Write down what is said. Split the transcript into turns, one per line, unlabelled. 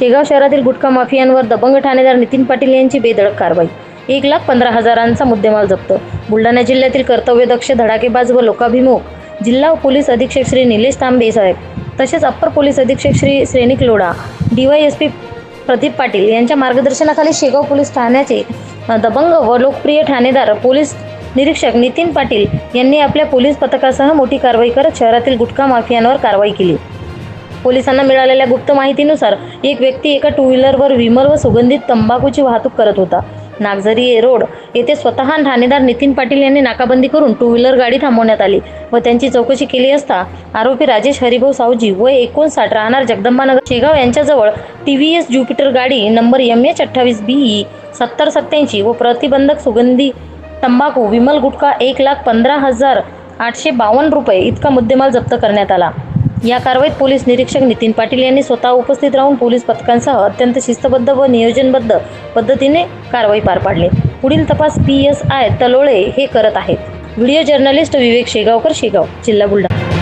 शेगाव शहरातील गुटखा माफियांवर दबंग ठाणेदार नितीन पाटील यांची बेधडक कारवाई. एक लाख पंधरा हजारांचा मुद्देमाल जप्त. बुलढाणा जिल्ह्यातील कर्तव्यदक्ष धडाकेबाज व लोकाभिमुख जिल्हा पोलीस अधीक्षक श्री निलेश तांबे साहेब तसेच अप्पर पोलीस अधीक्षक श्री श्रेनिक लोढा डीवायएसपी प्रदीप पाटील यांच्या मार्गदर्शनाखाली शेगाव पोलीस ठाण्याचे दबंग व लोकप्रिय ठाणेदार पोलीस निरीक्षक नितीन पाटील यांनी आपल्या पोलीस पथकासह मोठी कारवाई करत शहरातील गुटखा माफियांवर कारवाई केली. पोलिसांना मिळालेल्या गुप्त माहितीनुसार एक व्यक्ती एका टू व्हीलरवर विमल व सुगंधित तंबाखूची वाहतूक करत होता. नागझरी रोड येथे स्वतः ठाणेदार नितीन पाटील यांनी नाकाबंदी करून टू व्हीलर गाडी थांबवण्यात आली व त्यांची चौकशी केली असता आरोपी राजेश हरिभाऊ सावजी व एकोणसाठ राहणार जगदंबानगर शेगाव यांच्याजवळ टी व्ही एस ज्युपिटर गाडी नंबर एम एच अठ्ठावीस बी ई सत्तर सत्याऐंशी व प्रतिबंधक सुगंधी तंबाखू विमल गुटखा एक लाख पंधरा हजार आठशे बावन्न रुपये इतका मुद्देमाल जप्त करण्यात आला. या कारवाईत पोलीस निरीक्षक नितीन पाटील यांनी स्वतः उपस्थित राहून पोलीस पथकांसह अत्यंत शिस्तबद्ध व नियोजनबद्ध पद्धतीने कारवाई पार पाडली. पुढील तपास पी एस आय तलोळे हे करत आहेत. व्हिडिओ जर्नलिस्ट विवेक शेगावकर शेगाव जिल्हा बुलढाणा.